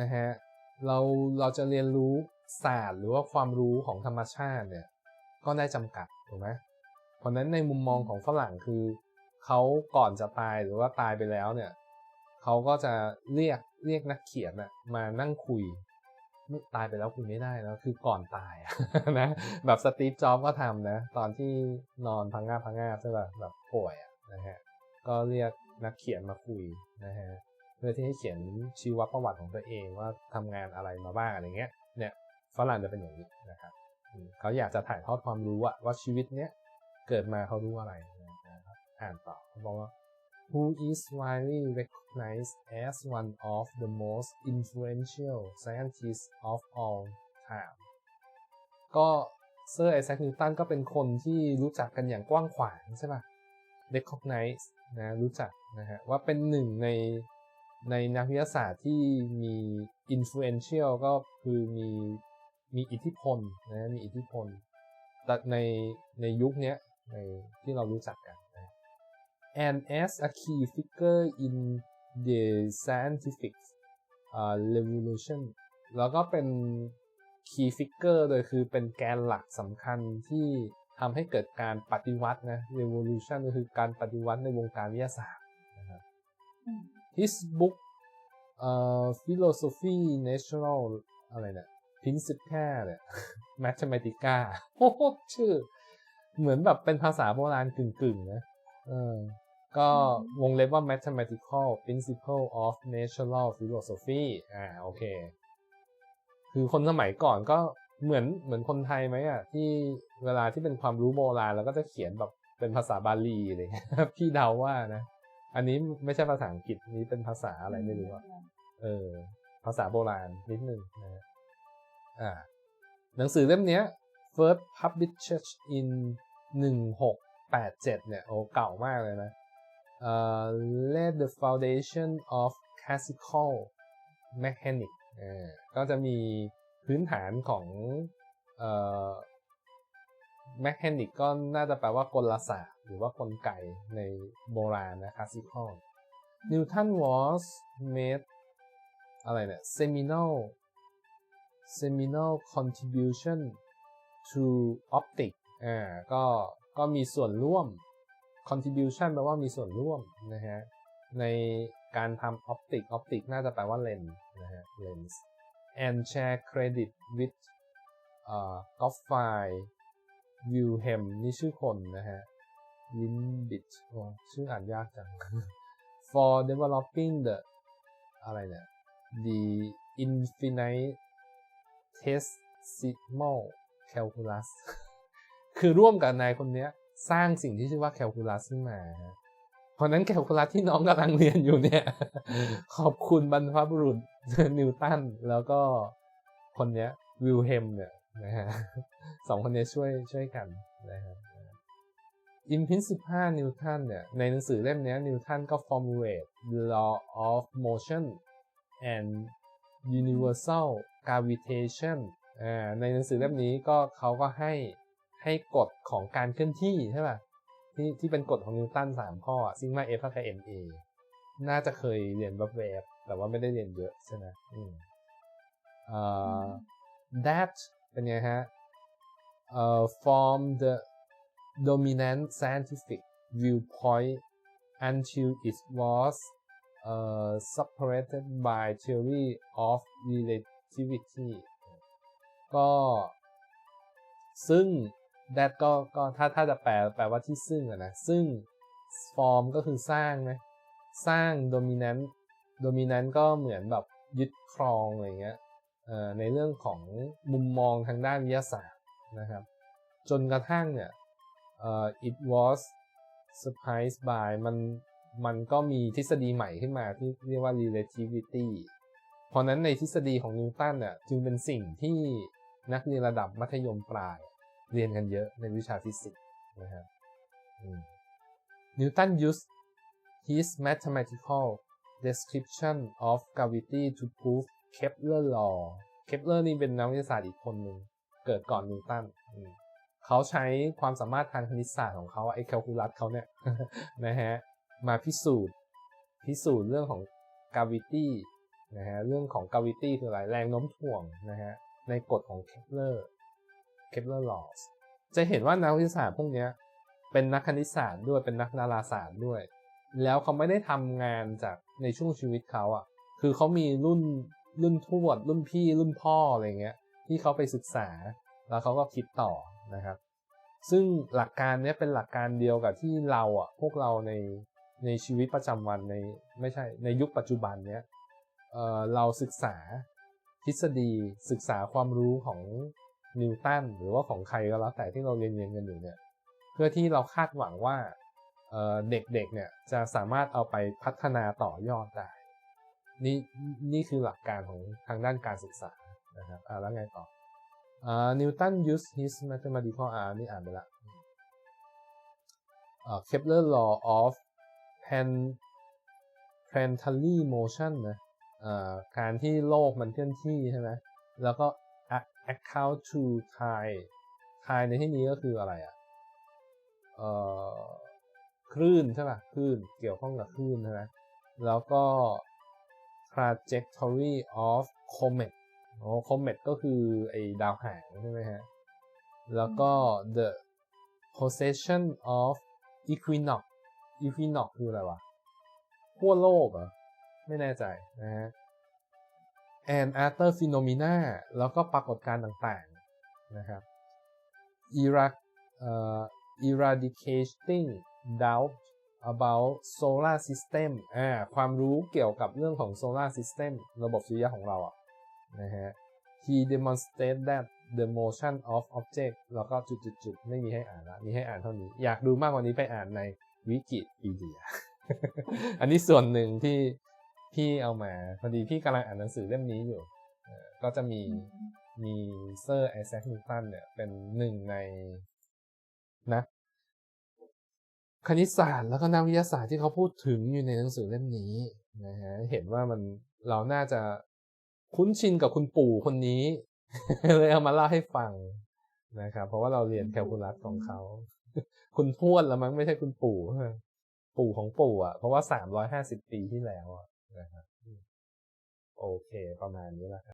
นะฮะเราเราจะเรียนรู้ศาสตร์หรือว่าความรู้ของธรรมชาติเนี่ยก็ได้จำกัดถูกไหมเพราะนั้นในมุมมองของฝรั่งคือเขาก่อนจะตายหรือว่าตายไปแล้วเนี่ยเขาก็จะเรียกเรียกนักเขียนนะมานั่งคุยไม่ตายไปแล้วคุยไม่ได้แล้วคือก่อนตายนะแบบสตีฟจ็อบก็ทำนะ ตอนที่นอนพังงาพังงาใช่ป่ะแบบป่วยนะฮะก็เรียกนักเขียนมาคุยนะฮะ เพื่อที่ให้เขียนชีวประวัติของตัวเองว่าทำงานอะไรมาบ้างอะไรเงี้ยเนี่ยฝรั่งจะเป็นอย่างนี้นะครับเขาอยากจะถ่ายทอดความรู้ว่าชีวิตเนี้ยเกิดมาเขารู้อะไรนะครับอ่านต่อเขาบอกว่า who is widely recognized as one of the most influential scientists of all time ก็เซอร์ไอแซคนิวตันก็เป็นคนที่รู้จักกันอย่างกว้างขวางใช่ป่ะ recognize นะรู้จักนะฮะว่าเป็นหนึ่งใน ในนักวิทยาศาสตร์ที่มี influential ก็คือมีมีอิทธิพลนะมีอิทธิพลแต่ในในยุคนี้ในที่เรารู้จักกันนะ and as a key figure in the scientific uh, revolution แล้วก็เป็น key figure โดยคือเป็นแกนหลักสำคัญที่ทำให้เกิดการปฏิวัตินะ revolution ก็คือการปฏิวัติในวงการวิทยาศาสตร์นะครับ his book เอ่อ philosophy natural อะไรเนี่ย principia เนี่ย mathematica โอ้โหชื่อ เหมือนแบบเป็นภาษาโบราณกึ่งๆนะเออก็วงเล็บว่า mathematical principle of natural philosophy อ่าโอเค คือคนสมัยก่อนก็เหมือนเหมือนคนไทยไหมอะ ที่เวลาที่เป็นความรู้โบราณ แล้วก็จะเขียนแบบเป็นภาษาบาลีอะไรเลยพี่เดาว่านะ อันนี้ไม่ใช่ภาษาอังกฤษนี้เป็นภาษาอะไรไม่รู้อะเออ ภาษาโบราณนิดนึงนะฮะอ่า หนังสือเล่มเนี้ย first published in 1687 เนี่ย โอ้เก่ามากเลยนะเอ่อ laid the foundation of classical mechanics เออก็จะมีพื้นฐานของเอ่อ mechanic ก็น่าจะแปลว่ากลศาสตร์ หรือว่ากลไกในโบราณนะคลาสสิคอลนิวตันวอสเมดอะไรเนี่ย seminal seminal contribution to อปติกอ่าก็ก็มีส่วนร่วม contribution แปลว่ามีส่วนร่วมนะฮะ ในการทำออปติกออปติกน่าจะแปลว่าเลนส์นะฮะเลนส์ and share credit with อ่าก็ฟ f i วิลเฮมนี่ชื่อคนนะฮะ Limbit โอ้ชื่ออ่านยากจัง for developing the อะไรเนี่ย the infinite tesimal calculus คือร่วมกับนายคนเนี้ยสร้างสิ่งที่ชื่อว่า calculus ขึ้นมาเพราะนั้น calculus ที่น้องกำลังเรียนอยู่เนี่ย ขอบคุณบรรพบุรุษนิวตันแล้วก็คนเนี้ยวิลเฮมเนี่ยนะฮะสองคนเนี้ยช่วยช่วยกันนะฮะ In Principia นิวตันเนี่ย ในหนังสือเล่มเนี้ยนิวตันก็ formulate the law of motion and universal gravitation อ่าในหนังสือเล่มนี้ก็เขาก็ให้ให้กฎของการเคลื่อนที่ใช่ป่ะที่ที่เป็นกฎของนิวตันสามข้อซิงมา F เท่ากับ ma น่าจะเคยเรียนแวบๆแต่ว่าไม่ได้เรียนเยอะใช่ไหมอืมเอ่อ that เป็นไงฮะเอ่อ form the dominant scientific viewpoint until it was uh, separated by theory of relativity ก็ซึ่ง that ก็ก็ถ้าถ้าจะแปลแปลว่าที่ซึ่งอะนะ ซึ่ง form ก็คือสร้างไหมสร้าง dominant dominant ก็เหมือนแบบยึดครองอะไรเงี้ยในเรื่องของมุมมองทางด้านวิทยาศาสตร์นะครับ จนกระทั่งเนี่ย เอ่อ it was surprised by มันมันก็มีทฤษฎีใหม่ขึ้นมาที่เรียกว่า relativity เพราะนั้นในทฤษฎีของนิวตันเนี่ยจึงเป็นสิ่งที่นักเรียนระดับมัธยมปลาย เรียนกันเยอะในวิชาฟิสิกส์นะครับนิวตัน used his mathematical description of gravity to prove Kepler law Kepler นี่เป็นนักวิทยาศาสตร์อีกคนหนึ่งเกิดก่อนนิวตันอ เขาใช้ความสามารถทางคณิตศาสตร์ของเขาไอ้แคลคูลัสเขาเนี่ยนะฮะมาพิสูจน์พิสูจน์เรื่องของ gravity นะฮะเรื่องของ gravity คืออะไรแรงโน้มถ่วงนะฮะในกฎของเคปเลอร์เคปเลอร์ laws จะเห็นว่านักวิทยาศาสตร์พวกนี้เป็นนักคณิตศาสตร์ด้วยเป็นนักดาราศาสตร์ด้วย แล้วเขาไม่ได้ทำงานจากในช่วงชีวิตเขาอะคือเขามีรุ่นรุ่นทวดรุ่นพี่รุ่นพ่ออะไรเงี้ยที่เขาไปศึกษาแล้วเขาก็คิดต่อ นะครับ ซึ่งหลักการนี้เป็นหลักการเดียวกับที่เราอะพวกเราในในชีวิตประจำวันในไม่ใช่ในยุคปัจจุบันเนี้ยเออเราศึกษาทฤษฎีศึกษาความรู้ของนิวตันหรือว่าของใครก็แล้วแต่ที่เราเรียนเรียนกันอยู่เนี่ยเพื่อที่เราคาดหวังว่าเอ่อเด็กๆเนี่ยจะสามารถเอาไปพัฒนาต่อยอดได้นี่นี่คือหลักการของทางด้านการศึกษานะครับอ่าแล้วไงต่อ อ่า Newton used his mathematical อ่านี่อ่านไปละอ่า Kepler law of plan planetary motion นะอ่าการที่โลกมันเคลื่อนที่ใช่ไหมแล้วก็ a- account to time time ในที่นี้ก็คืออะไรอะเอ่อคลื่นใช่ป่ะคลื่นเกี่ยวข้องกับคลื่นใช่ไหมแล้วก็ trajectory of comet โอ้ comet ก็คือไอ้ดาวหางใช่ไหมฮะ แล้วก็ the possession of equinox equinox คืออะไรวะขั้วโลกเหรอ ไม่แน่ใจนะฮะ and other phenomena แล้วก็ปรากฏการณ์ต่างๆ นะครับ Era, uh, eradicating doubt about solar system อ่าความรู้เกี่ยวกับเรื่องของ solar system ระบบสุริยะของเราอะ นะฮะ he demonstrated that the motion of object แล้วก็จุดๆๆไม่มีให้อ่านละ มีให้อ่านเท่านี้ อยากดูมากกว่านี้ไปอ่านในวิกิพีเดีย อันนี้ส่วนหนึ่งที่พี่เอามา พอดีพี่กำลังอ่านหนังสือเล่มนี้อยู่ ก็จะมีมีเซอร์ไอแซคนิวตันเนี่ย เป็นหนึ่งในนะคณิตศาสตร์แล้วก็นักวิทยาศาสตร์ที่เขาพูดถึงอยู่ในหนังสือเล่มนี้นะฮะเห็นว่ามันเราน่าจะ คุ้นชินกับคุณปู่คนนี้ เลยเอามาเล่าให้ฟังนะครับ เพราะว่าเราเรียนแคลคูลัสของเขา คุณทวดแล้วมั้งไม่ใช่คุณปู่ใช่ไหมปู่ของปู่อะ เพราะว่าสามร้อยห้าสิบปีที่แล้วอะนะครับโอเค ประมาณนี้แหละครับ